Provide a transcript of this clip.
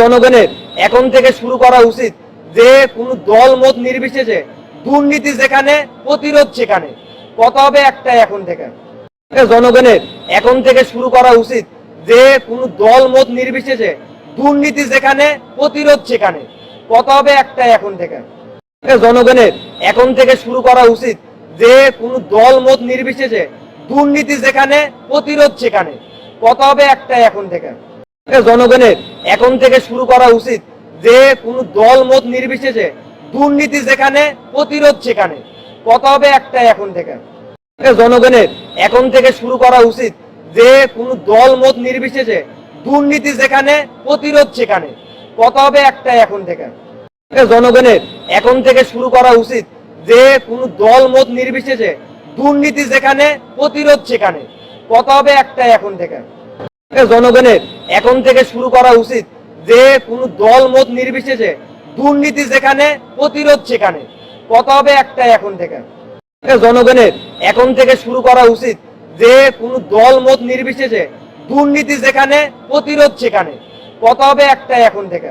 জনগণের, এখন থেকে শুরু করা উচিত যে কোনো দল মত নির্বিশেষে দুর্নীতি যেখানে, প্রতিরোধ সেখানে। কথা হবে একটাই এখন থেকে। জনগণের, এখন থেকে শুরু করা উচিত যে কোনো দল মত নির্বিশেষে দুর্নীতি যেখানে, প্রতিরোধ সেখানে। কথা হবে একটাই এখন থেকে। জনগণের, এখন থেকে শুরু করা উচিত যে কোনো দল মত নির্বিশেষে দুর্নীতি যেখানে, প্রতিরোধ সেখানে। কথা হবে একটাই এখন থেকে। জনগণের এখন থেকে শুরু করা উচিত যে কোনো দল মত নির্বিশেষে দুর্নীতি যেখানে, প্রতিরোধ সেখানে। কথা হবে একটাই এখন থেকে। জনগণের এখন থেকে শুরু করা উচিত যে কোনো দল মত নির্বিশেষে দুর্নীতি যেখানে, প্রতিরোধ সেখানে। কথা হবে একটাই এখন থেকে। জনগণের এখন থেকে শুরু করা উচিত যে কোন দল মত নির্বিশেষে দুর্নীতি যেখানে, প্রতিরোধ সেখানে। কথা হবে একটাই এখন থেকে। জনগণের, এখন থেকে শুরু করা উচিত যে কোনো দল মত নির্বিশেষে দুর্নীতি যেখানে, প্রতিরোধ সেখানে। কথা হবে একটাই এখন থেকে। জনগণের, এখন থেকে শুরু করা উচিত যে কোন দল মত নির্বিশেষে দুর্নীতি যেখানে, প্রতিরোধ সেখানে। কথা হবে একটাই এখন থেকে।